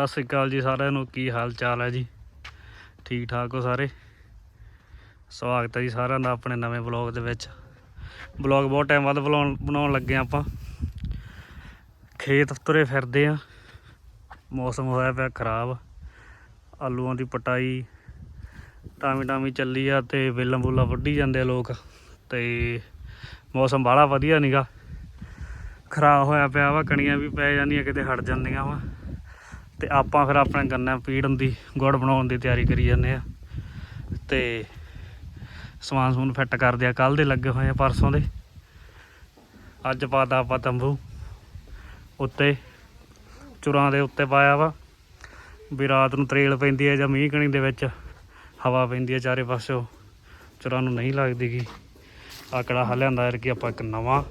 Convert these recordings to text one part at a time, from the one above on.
ਸਤਿ ਸ੍ਰੀ ਅਕਾਲ ਜੀ ਸਾਰਿਆਂ ਨੂੰ, ਕੀ ਹਾਲ ਚਾਲ ਹੈ ਜੀ? ਠੀਕ ਠਾਕ ਹੋ ਸਾਰੇ? ਸਵਾਗਤ ਹੈ ਜੀ ਸਾਰਿਆਂ ਦਾ ਆਪਣੇ ਨਵੇਂ ਵਲੌਗ ਦੇ ਵਿੱਚ। ਵਲੌਗ ਬਹੁਤ ਟਾਈਮ ਬਾਅਦ ਬਣਾਉਣ ਬਣਾਉਣ ਲੱਗੇ ਹਾਂ ਆਪਾਂ। ਖੇਤ ਤੁਰੇ ਫਿਰਦੇ ਆ ਮੌਸਮ ਹੋਇਆ ਪਿਆ ਖਰਾਬ। ਆਲੂਆਂ ਦੀ ਪਟਾਈ ਟਾਮੀ ਟਾਮੀ ਚੱਲੀ ਆ ਤੇ ਵੇਲਾਂ ਬੁੱਲਾ ਵੱਢੀ ਜਾਂਦੇ ਆ ਲੋਕ ਤੇ ਮੌਸਮ ਬਾਹਲਾ ਵਧੀਆ ਨੀਗਾ। ਖਰਾਬ ਹੋਇਆ ਪਿਆ ਵਾ, ਕਣੀਆਂ ਵੀ ਪੈ ਜਾਂਦੀਆਂ, ਕਿਤੇ ਹਟ ਜਾਂਦੀਆਂ ਵਾ। ਤੇ ਆਪਾਂ ਫਿਰ ਆਪਣੇ ਗੰਨਾ ਪੀੜਨ ਦੀ ਗੁੜ ਬਣਾਉਣ ਦੀ ਤਿਆਰੀ ਕਰੀ ਜਾਂਦੇ ਆ। ਤੇ ਸਮਾਨ ਸਮੂਨ ਫਿੱਟ ਕਰਦੇ ਆ। ਕੱਲ ਦੇ ਲੱਗੇ ਹੋਏ ਆ, ਪਰਸੋਂ ਦੇ। ਅੱਜ ਪਾਤਾ ਆਪਾਂ ਤੰਬੂ। ਉੱਤੇ, ਚੁਰਾਂ ਦੇ ਉੱਤੇ ਪਾਇਆ ਵਾ। ਵੀ ਰਾਤ ਨੂੰ ਤਰੇਲ ਪੈਂਦੀ ਹੈ ਜਾਂ ਮੀਂਹ ਕਣੀ ਦੇ ਵਿੱਚ ਹਵਾ ਪੈਂਦੀ ਹੈ ਚਾਰੇ ਪਾਸਿਓ ਚੁਰਾਂ ਨੂੰ ਨਹੀਂ ਲੱਗਦੀ ਗੀ। ਆਕੜਾ ਹਲਿਆਂਦਾ ਯਾਰ ਕਿ ਆਪਾਂ ਇੱਕ ਨਵਾਂ।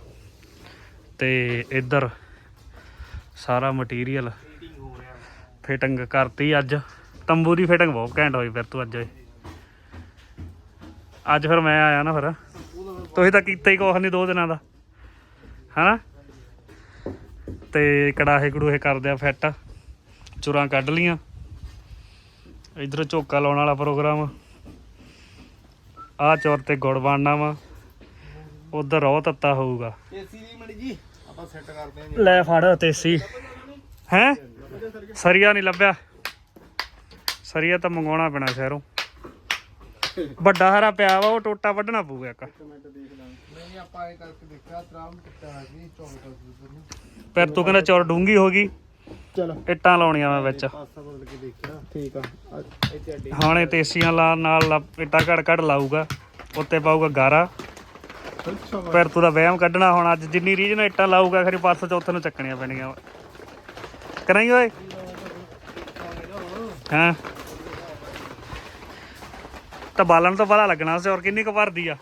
ਤੇ ਇੱਧਰ ਸਾਰਾ ਮਟੀਰੀਅਲ ਫਿਟਿੰਗ ਕਰਤੀ ਅੱਜ। ਤੰਬੂ ਦੀ ਫਿਟਿੰਗ ਬਹੁਤ ਘੈਂਟ ਹੋਈ ਫਿਰ ਤੂੰ ਅੱਜ। ਓਏ। ਅੱਜ ਫਿਰ ਮੈਂ ਆਇਆ ਨਾ ਫਿਰ। ਤੁਸੀਂ ਤਾਂ ਕੀਤਾ ਹੀ ਕੁਛ ਨਹੀਂ ਦੋ ਦਿਨਾਂ ਦਾ। ਹਨਾ? ਤੇ ਕੜਾਹੇ ਕੜੂਹੇ ਕਰਦੇ ਆ ਫਿੱਟ। ਚੁਰਾਂ ਕੱਢ ਲੀਆਂ ਇਧਰ ਝੋਕਾ ਲਾਉਣ ਵਾਲਾ ਪ੍ਰੋਗਰਾਮ। ਆ ਚੌਰ ਤੇ ਗੁੜ ਬਣਨਾ ਵਾ। ਉਧਰ ਰੋਹ ਤੱਤਾ ਹੋਊਗਾ। ਏਸੀ ਦੀ ਮੜੀ ਜੀ ਆਪਾਂ ਸੈੱਟ ਕਰਦੇ ਆਂ ਲੈ ਫੜ ਤੇਸੀ ਹੈ? ਸਰੀਆ ਨਹੀਂ ਲੱਭਿਆ। ਸਰੀਆ ਤਾਂ ਮੰਗਵਾਉਣਾ ਪੈਣਾ ਸ਼ਹਿਰੋਂ। ਵੱਡਾ ਹਰਾ ਪਿਆ ਵਾ ਉਹ ਟੋਟਾ ਵੱਢਣਾ ਪਊਗਾ ਇੱਕ। ਮਿੰਟ ਦੇਖ ਲਾਂ ਨਹੀਂ ਆਪਾਂ ਇਹ ਕਰਕੇ ਦੇਖਿਆ ਤਰਾਮ ਕਿੱਤਾ ਹੈ ਜੀ 24 ਤੱਕ ਨੂੰ। ਫਿਰ ਤੂੰ ਕਹਿੰਦਾ ਚੌਰ ਡੂੰਗੀ ਹੋ ਗਈ। ਚਲੋ। ਇੱਟਾਂ ਲਾਉਣੀਆਂ ਮੈਂ ਵਿੱਚ। ਪਾਸਾ ਬਦਲ ਕੇ ਦੇਖਿਆ। ਠੀਕ ਆ। ਆ ਇੱਥੇ ਅੱਡੀ ਹਾਣੇ ਤੇਸੀਆਂ ਲਾ ਨਾਲ ਇੱਟਾਂ ਘੜ ਘੜ ਲਾਊਗਾ। ਉੱਤੇ ਪਾਊਗਾ ਗਾਰਾ। ਫਿਰ ਤੂੰ ਦਾ ਵਹਿਮ ਕੱਢਣਾ ਹੁਣ ਅੱਜ ਜਿੰਨੀ ਰੀਝ ਨਾਲ ਇੱਟਾਂ ਲਾਊਗਾ ਖਰੀ ਪਾਸੋਂ ਚੌਥੇ ਨੂੰ ਚੱਕਣੀਆਂ ਪੈਣੀਆਂ। ਵਾ ਕਰਾਈ ਓਏ? ਹਾਂ। ਤਾਂ ਬਾਲਣ ਤੋਂ ਪਤਾ ਲੱਗਣਾ ਸੀ ਔਰ ਕਿੰਨੀ ਕੁ ਭਰਦੀ ਆ।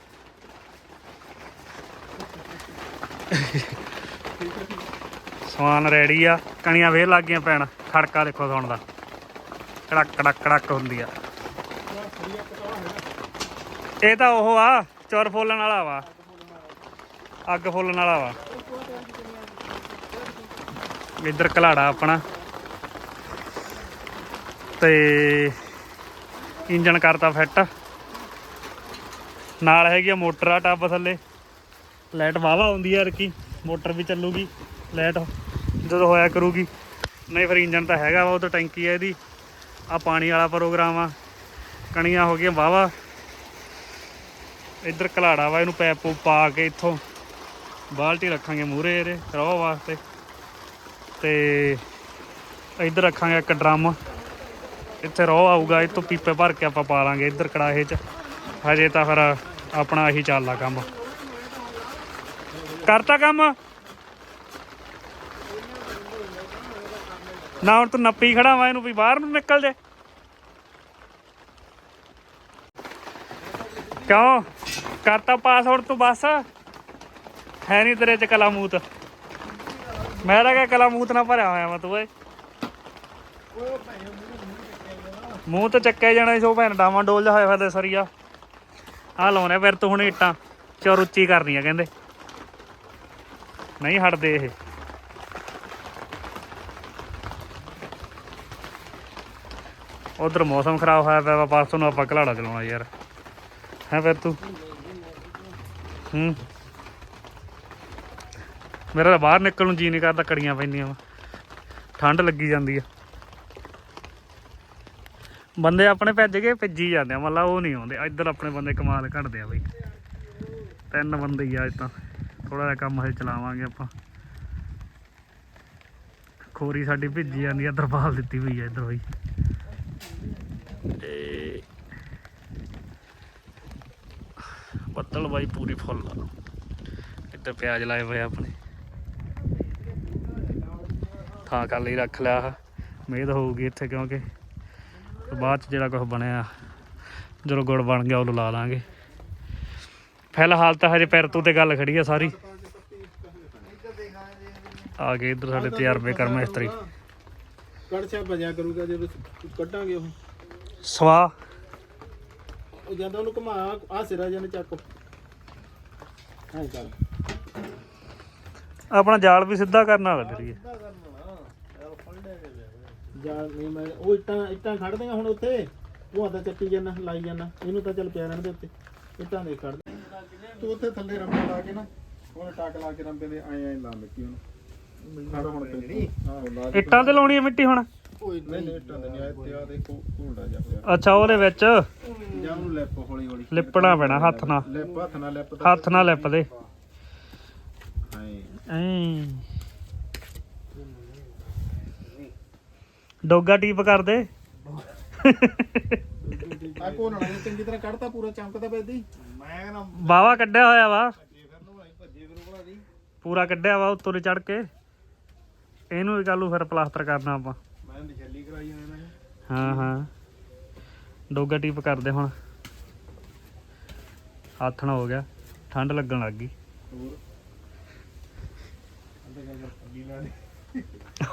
ਸਮਾਨ ਰੈਡੀ ਆ। ਕਣੀਆਂ ਵੇਰ ਲੱਗ ਗਈਆਂ ਪੈਣ ਖੜਕਾ ਦੇਖੋ ਸੌਣ ਦਾ। ਕੜਕ ਕੜਕ ਕੜਕ ਹੁੰਦੀ ਆ। ਇਹ ਤਾਂ ਉਹ ਆ, ਚੌਰ ਫੋਲਣ ਵਾਲਾ ਵਾ। ਅੱਗ ਫੋਲਣ ਵਾਲਾ ਵਾ। ਇੱਧਰ ਕਲਾੜਾ ਆਪਣਾ। ਤੇ ਇੰਜਨ ਕਰਤਾ ਫਿੱਟ। ਨਾਲ ਹੈਗੀ ਆ ਮੋਟਰ ਆ ਟੱਬ ਥੱਲੇ। ਲਾਈਟ ਵਾਵਾ ਆਉਂਦੀ ਆ ਰਕੀ ਮੋਟਰ ਵੀ ਚੱਲੂਗੀ, ਲਾਈਟ ਜਦੋਂ ਹੋਇਆ ਕਰੂਗੀ। ਨਹੀਂ ਫਿਰ ਇੰਜਨ ਤਾਂ ਹੈਗਾ ਵਾ, ਉਹ ਤਾਂ ਟੈਂਕੀ ਆ ਇਹਦੀ। ਆ ਪਾਣੀ ਵਾਲਾ ਪ੍ਰੋਗਰਾਮ ਆ। ਕਣੀਆਂ ਹੋ ਗਈਆਂ ਵਾਵਾ ਇੱਧਰ ਕਲਾੜਾ ਵਾ, ਇਹਨੂੰ ਪੈਪ ਪੂਪ ਪਾ ਕੇ ਇੱਥੋਂ ਬਾਲਟੀ ਰੱਖਾਂਗੇ ਮੂਰੇ ਇਹਦੇ, ਰੋਹ ਵਾਸਤੇ। ਤੇ ਇੱਧਰ ਰੱਖਾਂਗੇ ਇੱਕ ਡਰਮ। ਇੱਥੇ ਰੋਹ ਆਊਗਾ, ਇਹ ਤੋਂ ਪੀਪੇ ਭਰ ਕੇ ਆਪਾਂ ਪਾ ਲਾਂਗੇ ਇੱਧਰ ਕੜਾਹੇ 'ਚ। ਹਜੇ ਤਾਂ ਫਿਰ ਆਪਣਾ ਇਹੀ ਚੱਲਦਾ ਕੰਮ। ਕਰਤਾ ਕੰਮ? ਨਾ, ਹੁਣ ਤੂੰ ਨੱਪੀ ਖੜਾ ਵਾ ਇਹਨੂੰ ਵੀ, ਬਾਹਰ ਨੂੰ ਨਿਕਲ ਜੇ। ਕਿਉਂ? ਕਰਤਾ ਪਾਸ ਪਾਸਵਰਡ ਤੂੰ ਬਸ। ਹੈ ਨਹੀਂ ਤੇਰੇ ਚ ਕਲਾਮੂਤ। ਮੈਂ ਤਾਂ ਕਿਹਾ ਕਲਾਮੂਤ ਨਾ ਭਰਿਆ ਹੋਇਆ ਵਾ ਤੂੰ ਓਏ। ਮੂੰਹ ਤੇ ਚੱਕਿਆ ਜਾਣਾ ਸੋ ਭੈਣ ਡਾਵਾਂ ਡੋਲ ਜਾ ਹੋਇਆ ਫਿਰਦਾ ਸਰੀਆ। ਆ ਲਾਉਣੇ ਫਿਰ ਤੂੰ ਹੁਣ ਇੱਟਾਂ, ਚੋਰ ਉੱਚੀ ਕਰਨੀਆਂ ਕਹਿੰਦੇ। ਨਹੀਂ ਹਟਦੇ ਇਹ। ਉਧਰ ਮੌਸਮ ਖਰਾਬ ਹੋਇਆ ਪਿਆ ਵਾ ਪਾਸੋਂ ਨੂੰ ਆਪਾਂ ਘਲਾੜਾ ਚਲਾਉਣਾ ਯਾਰ। ਹੈ ਫਿਰ ਤੂੰ? ਹੂੰ। ਮੇਰਾ ਤਾਂ ਬਾਹਰ ਨਿਕਲਣ ਨੂੰ ਜੀ ਨਹੀਂ ਕਰਦਾ, ਕੜੀਆਂ ਪੈਂਦੀਆਂ ਵਾ। ਠੰਡ ਲੱਗੀ ਜਾਂਦੀ ਆ। ਬੰਦੇ ਆਪਣੇ ਭੱਜ ਕੇ ਭੱਜੀ ਜਾਂਦੇ ਆ, ਮਤਲਬ ਉਹ ਨਹੀਂ ਆਉਂਦੇ। ਇੱਧਰ ਆਪਣੇ ਬੰਦੇ ਕਮਾਲ ਘੜਦੇ ਆ ਬਈ। ਤਿੰਨ ਬੰਦੇ ਹੀ ਆ ਅੱਜ ਤਾਂ। ਥੋੜਾ ਜਿਹਾ ਕੰਮ ਹਜੇ ਚਲਾਵਾਂਗੇ ਆਪਾਂ। ਖੋਰੀ ਸਾਡੀ ਭਿੱਜੀ ਜਾਂਦੀ ਆ ਤਰਪਾਲ ਦਿੱਤੀ ਹੋਈ ਆ ਇੱਧਰ ਬਈ। ਤੇ ਬੱਦਲ ਬਾਈ ਪੂਰੀ ਫੁੱਲ ਆ। ਇੱਧਰ ਪਿਆਜ਼ ਲਾਏ ਹੋਏ ਆਪਣੇ। ਥਾਂ ਕਰ ਲਈ ਰੱਖ ਲਿਆ। ਮਿਹਨਤ ਹੋਊਗੀ ਇੱਥੇ ਕਿਉਂਕਿ ਬਾਅਦ ਚ ਜਿਹੜਾ ਕੁਝ ਬਣਿਆ ਜਦੋਂ ਗੁੜ ਬਣ ਗਿਆ ਉਦੋਂ ਲਾ ਲਾਂਗੇ। ਫਿਲਹਾਲ ਤਾਂ ਹਜੇ ਪੈਰ ਤੋਂ ਤੇ ਗੱਲ ਖੜੀ ਆ ਸਾਰੀ। ਆ ਗਏ ਇੱਧਰ ਸਾਡੇ ਤਜਰਬੇ ਕਰ ਮਿਸਤਰੀ। ਕੜਛਾ ਭਜਿਆ ਕਰੂਗਾ ਜਦੋਂ ਕੱਢਾਂਗੇ ਉਹ। ਸਵਾ। ਉਹ ਜਾਂਦਾ ਉਹਨੂੰ ਘੁਮਾ ਆ ਸਿਰਾ ਜਨ ਚੱਕ। ਹਾਂ ਕਰ। ਆਪਣਾ ਜਾਲ ਵੀ ਸਿੱਧਾ ਕਰਨ ਵਾਲਾ ਕਰੀਏ ਸਿੱਧਾ ਕਰਨਾ ਯਾਰ ਫੰਡੇ ਦੇ ਜਾਂ ਨਹੀਂ ਮੈਂ ਉਹ ਇੱਟਾਂ ਇੱਟਾਂ ਖੜ ਦੇਗਾ ਹੁਣ ਉੱਥੇ। ਉਹ ਆਦਾ ਚੱਕੀ ਜਾਣਾ ਲਾਈ ਜਾਣਾ ਇਹਨੂੰ ਤਾਂ ਚੱਲ ਪਿਆ ਰਹਿਣ ਦੇ ਉੱਤੇ। ਇੱਟਾਂ ਦੇ ਖੜ ਦੇ। ਤੂੰ ਉੱਥੇ ਥੱਲੇ ਰੰਬਾ ਲਾ ਕੇ ਨਾ ਉਹਨੇ ਟਾਕ ਲਾ ਕੇ ਰੰਬੇ ਦੇ ਆਏ ਆਏ ਲਾ ਲੱਗੀ ਉਹਨੂੰ। ਖੜ ਹੁਣ ਤੇ ਆਹੋ ਲਾ ਦੇ। ਇੱਟਾਂ ਤੇ ਲਾਉਣੀ ਹੈ ਮਿੱਟੀ ਹੁਣ? ਓਏ ਨਹੀਂ ਨਹੀਂ ਇੱਟਾਂ ਦੇ ਨਹੀਂ। ਆਏ ਤੇ ਆ ਦੇਖੋ ਘੋਲਦਾ ਜਾ ਪਿਆ। ਅੱਛਾ ਉਹਦੇ ਵਿੱਚ? ਜਾਂ ਉਹਨੂੰ ਲੈਪ ਹੌਲੀ ਹੌਲੀ ਲਿਪਣਾ ਪੈਣਾ ਹੱਥ ਨਾਲ। ਲੈਪ ਹੱਥ ਨਾਲ ਲੈਪ ਹੱਥ ਨਾਲ ਲਿਪ ਦੇ। ਹਾਏ ਐਂ। ਡੋਗਾ ਟੀਪ ਕਰ ਦੇ। ਆ ਕੋਨਣਾ ਨੇ ਚੰਗੀ ਤਰ੍ਹਾਂ ਕੱਢਤਾ ਪੂਰਾ ਚਮਕਦਾ ਪਿਆ ਦੀ ਮੈਂ ਨਾ ਬਾਵਾ ਕੱਢਿਆ ਹੋਇਆ ਵਾ। ਭੱਜੇ ਫਿਰ ਨੂੰ ਆਈ ਭੱਜੇ ਫਿਰ ਬਣਾ ਦੀ ਪੂਰਾ ਕੱਢਿਆ ਵਾ ਉੱਤੋਂ ਚੜ ਕੇ। ਇਹਨੂੰ ਵੀ ਕੱਲੂ ਫਿਰ ਪਲਾਸਟਰ ਕਰਨਾ ਆਪਾਂ। ਮੈਂ ਨਿਸ਼ਾਲੀ ਕਰਾਈ ਹੋਈ ਮੈਂ ਹਾਂ ਹਾਂ। ਡੋਗਾ ਟੀਪ ਕਰਦੇ ਹੁਣ। ਹੱਥ ਨਾਲ ਹੋ ਗਿਆ। ਠੰਡ ਲੱਗਣ ਲੱਗ ਗਈ। ਹੋਰ? ਅੰਦਰ ਗੱਲ ਪੱਲੀ ਲਾ ਦੇ।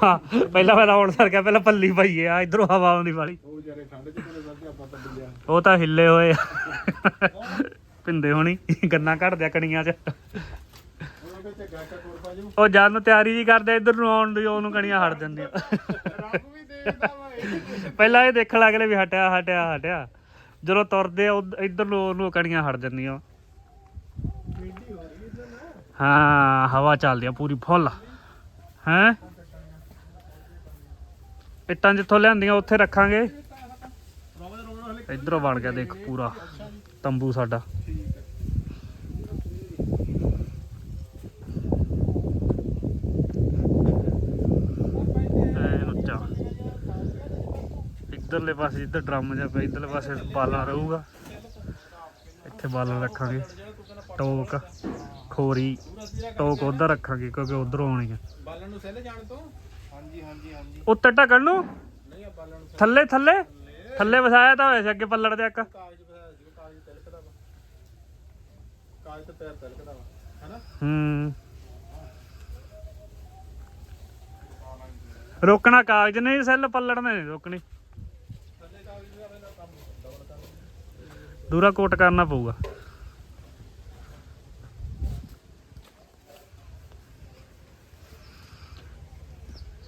ਹਾਂ ਪਹਿਲਾਂ ਮੈਂ ਹੁਣ ਸਰ ਗਿਆ ਪਹਿਲਾਂ ਪੱਲੀ ਪਾਈਏ ਆ ਇਧਰੋਂ ਹਵਾ ਆਉਂਦੀ ਵਾਲੀ। ਉਹ ਜਾਰੇ ਠੰਡ ਚ ਕੋਲੇ ਵਰਗੇ ਆਪਾਂ ਤਾਂ ਬਿੱਲਿਆ ਉਹ ਤਾਂ ਹਿੱਲੇ ਹੋਏ ਆ। ਪਿੰਦੇ ਹੋਣੀ ਗੰਨਾ ਘੜਦਿਆ ਕਣੀਆਂ 'ਚ। ਉਹਨਾਂ ਉਹ ਜਦ ਨੂੰ ਤਿਆਰੀ ਜੀ ਕਰਦੇ ਇਧਰ ਨੂੰ ਆਉਣ ਦੀ ਉਹਨੂੰ ਕਣੀਆਂ ਹਟ ਜਾਂਦੀਆਂ। ਰੱਬ ਵੀ ਦੇਖਦਾ ਵਾ ਇਹ। ਪਹਿਲਾਂ ਇਹ ਦੇਖਣ ਲੱਗਲੇ ਵੀ ਹਟਿਆ ਹਟਿਆ ਹਟਿਆ। ਜਦੋਂ ਤੁਰਦੇ ਆ ਇਧਰ ਨੂੰ ਉਹਨੂੰ ਕਣੀਆਂ ਹਟ ਜਾਂਦੀਆਂ। ਮੀਂਡੀ ਹੋ ਰਹੀ ਹੈ ਨਾ। ਹਾਂ ਹਵਾ ਚੱਲਦੀ ਆ ਪੂਰੀ ਫੁੱਲ। ਹੈ? ਇੱਟਾਂ ਜਿੱਥੋਂ ਲਿਆਂਦੀਆਂ, ਉੱਥੇ ਰੱਖਾਂਗੇ। ਰੋਵੇ ਇਧਰੋਂ ਬਣ ਗਿਆ, ਦੇਖ ਪੂਰਾ ਤੰਬੂ ਸਾਡਾ। ਇਧਰਲੇ ਪਾਸੇ ਜਿੱਧਰ ਡਰਮ ਜਿਹਾ ਪਿਆ, ਇਧਰਲੇ ਪਾਸੇ ਬਾਲਣ ਰਹੂਗਾ। ਇੱਥੇ ਬਾਲਣ ਰੱਖਾਂਗੇ। ਟੋਕ, ਖੋਰੀ, ਟੋਕ ਉਧਰ ਰੱਖਾਂਗੇ, ਕਿਉਂਕਿ ਉਧਰੋਂ ਆਉਣੀ ਆ। ਬਾਲਣ ਨੂੰ ਸਹਿਲੇ ਜਾਣ ਤੋਂ। ਹਾਂਜੀ ਹਾਂਜੀ ਹਾਂਜੀ। ਉੱਤੇ ਢੱਕਣ ਨੂੰ ਨਹੀਂ ਆ ਬਾਲਣ ਨੂੰ ਥੱਲੇ ਥੱਲੇ? ਥੱਲੇ ਵਸਾਇਆ ਤਾਂ ਹੋਇਆ ਸੀ ਅੱਗੇ ਪੱਲੜ ਦੇ ਇੱਕ। ਕਾਗਜ਼ ਸੀ ਕਾਗਜ਼ ਤਿਲਕਦਾ ਵਾ। ਕਾਗਜ਼ ਤੇ ਪੈਰ ਤਿਲਕਦਾ ਵਾ ਹੈਨਾ? ਹੂੰ। ਰੋਕਣਾ ਕਾਗਜ਼ ਨਹੀਂ ਸੈੱਲ ਪੱਲੜ ਨੇ ਨਹੀਂ ਰੋਕਣੀ। ਦੂਰਾ ਕੋਟ ਕਰਨਾ ਪਊਗਾ।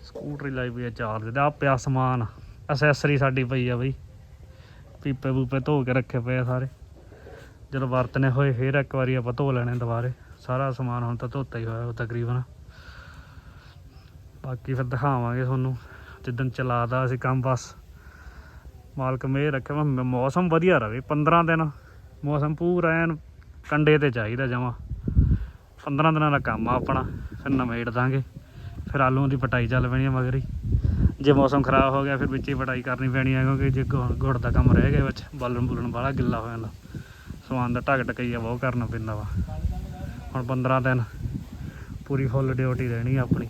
ਸਕੂਟਰੀ ਲਾਈ ਪਈ ਆ ਚਾਰਜ ਦਾ ਪਿਆ ਸਮਾਨ ਅਸੈਸਰੀ ਸਾਡੀ ਪਈ ਆ ਬਈ। ਪੀਪੇ ਪੂਪੇ ਧੋ ਕੇ ਰੱਖੇ ਪਏ ਆ ਸਾਰੇ। ਜਦੋਂ ਵਰਤਨੇ ਹੋਏ, ਫੇਰ ਇੱਕ ਵਾਰੀ ਆਪਾਂ ਧੋ ਲੈਣੇ ਦੁਬਾਰੇ। ਸਾਰਾ ਸਮਾਨ ਹੁਣ ਤਾਂ ਧੋਤਾ ਹੀ ਹੋਇਆ ਤਕਰੀਬਨ। ਬਾਕੀ ਫਿਰ ਦਿਖਾਵਾਂਗੇ ਤੁਹਾਨੂੰ, ਜਿੱਦਣ ਚਲਾਦਾ ਅਸੀਂ ਕੰਮ ਬਸ। ਮਾਲਕ ਮੇਰ ਰੱਖਿਆ ਮੌਸਮ ਵਧੀਆ ਰਵੇ 15 ਦਿਨ। ਮੌਸਮ ਪੂਰਾ ਐਨ ਕੰਡੇ ਤੇ ਚਾਹੀਦਾ ਜਮਾ। 15 ਦਿਨਾਂ ਦਾ ਕੰਮ ਆ ਆਪਣਾ, ਫਿਰ ਨਵੇੜ ਦਾਂਗੇ। ਫਿਰ ਆਲੂਆਂ ਦੀ ਪਟਾਈ ਚੱਲ ਪੈਣੀ ਆ ਮਗਰੀ ਜੇ ਮੌਸਮ ਖਰਾਬ ਹੋ ਗਿਆ ਫਿਰ ਵਿੱਚ ਹੀ ਪਟਾਈ ਕਰਨੀ ਪੈਣੀ ਹੈ ਕਿਉਂਕਿ ਜੇ ਗੁੜ ਗੁੜ ਦਾ ਕੰਮ ਰਹਿ ਗਿਆ ਵਿੱਚ, ਬਾਲਣ ਬੁਲਣ ਵਾਲਾ ਗਿੱਲਾ ਹੋ ਜਾਂਦਾ। ਸਮਾਨ ਦਾ ਢੱਕ ਢਕਈਆ ਬਹੁਤ ਕਰਨਾ ਪੈਂਦਾ ਵਾ। ਹੁਣ 15 ਦਿਨ ਪੂਰੀ ਫੁੱਲ ਡਿਊਟੀ ਰਹਿਣੀ ਆਪਣੀ।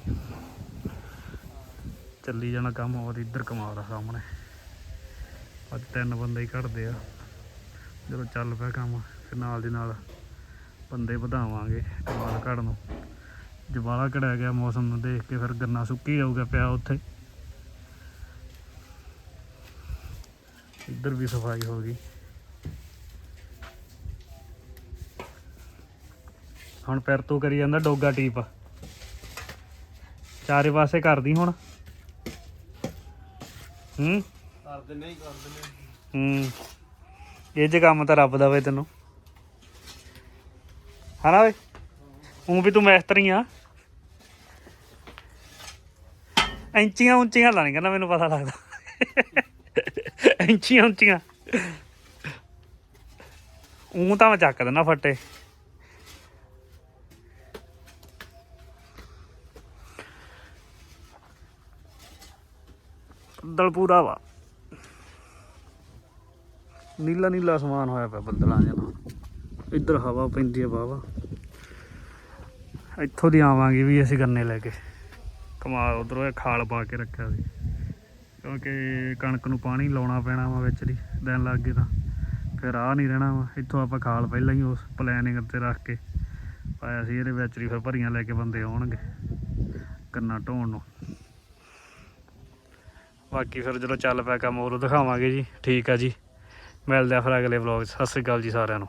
ਚੱਲੀ ਜਾਣਾ ਕੰਮ, ਹੋਰ ਇੱਧਰ ਕਮਾਲ ਦਾ ਸਾਹਮਣੇ। ਅੱਜ ਤਿੰਨ ਬੰਦੇ ਹੀ ਘੜਦੇ ਆ। ਜਦੋਂ ਚੱਲ ਪਿਆ ਕੰਮ, ਫਿਰ ਨਾਲ ਦੀ ਨਾਲ ਬੰਦੇ ਵਧਾਵਾਂਗੇ ਕਮਾਲ ਘੜ ਨੂੰ। ਜਵਾਲਾ ਘੜਿਆ ਗਿਆ ਮੌਸਮ ਨੂੰ ਦੇਖ ਕੇ ਫਿਰ ਗੰਨਾ ਸੁੱਕੀ ਜਾਊਗਾ ਪਿਆ ਉੱਥੇ। ਇੱਧਰ ਵੀ ਸਫ਼ਾਈ ਹੋ ਗਈ। ਹੁਣ ਫਿਰ ਤੋਂ ਕਰੀ ਜਾਂਦਾ ਡੋਗਾ ਟੀਪ। ਚਾਰੇ ਪਾਸੇ ਕਰਦੀ ਹੁਣ। ਹੂੰ? ਕਰ ਦਿੰਨੇ ਹੀ ਕਰ ਦਿੰਨੇ ਹੂੰ। ਇਹ ਜੇ ਕੰਮ ਤਾਂ ਰੱਬ ਦਾ ਵੇ ਤੈਨੂੰ। ਹਨਾ ਵੇ? ਉਹ ਵੀ ਤੂੰ ਮੈਸਤਰੀ ਆ। ਇੰਚੀਆਂ ਉੱਚੀਆਂ ਲਾਣੀਆਂ ਨਾ ਮੈਨੂੰ ਪਤਾ ਲੱਗਦਾ। ਐਂਚੀਆਂ ਉੱਚੀਆਂ। ਉਹ ਤਾਂ ਮੈਂ ਚੱਕ ਦਿੰਦਾ ਫੱਟੇ। ਬੱਦਲ ਪੂਰਾ ਵਾ। ਨੀਲਾ ਨੀਲਾ ਅਸਮਾਨ ਹੋਇਆ ਪਿਆ ਬੱਦਲਾਂ ਜਨਾ ਇੱਧਰ ਹਵਾ ਪੈਂਦੀ ਹੈ ਵਾਹਵਾ ਇੱਥੋਂ ਦੀ ਆਵਾਂਗੇ ਵੀ ਅਸੀਂ ਗੰਨੇ ਲੈ ਕੇ। ਕਮਾਲ ਉਧਰੋਂ ਇਹ ਖਾਲ ਪਾ ਕੇ ਰੱਖਿਆ ਸੀ। ਕਿਉਂਕਿ ਕਣਕ ਨੂੰ ਪਾਣੀ ਲਾਉਣਾ ਪੈਣਾ ਵਾ ਵਿੱਚ ਦੀ, ਦਿਨ ਲੱਗ ਗਏ ਤਾਂ। ਫਿਰ ਆ ਨਹੀਂ ਰਹਿਣਾ ਵਾ, ਇੱਥੋਂ ਆਪਾਂ ਖਾਲ ਪਹਿਲਾਂ ਹੀ ਉਸ ਪਲੈਨਿੰਗ ਤੇ ਰੱਖ ਕੇ ਪਾਇਆ ਸੀ, ਇਹਦੇ ਵਿੱਚ ਦੀ ਫਿਰ ਭਰੀਆਂ ਲੈ ਕੇ ਬੰਦੇ ਆਉਣਗੇ ਗੰਨਾ ਢੋਣ ਨੂੰ। ਬਾਕੀ ਫਿਰ ਜਦੋਂ ਚੱਲ ਪਿਆ ਕੰਮ, ਉਦੋਂ ਦਿਖਾਵਾਂਗੇ ਜੀ। ਠੀਕ ਆ ਜੀ। ਮਿਲਦੇ ਆ ਫਿਰ ਅਗਲੇ ਵਲੌਗ 'ਚ। ਸਤਿ ਸ੍ਰੀ ਅਕਾਲ ਜੀ ਸਾਰਿਆਂ ਨੂੰ।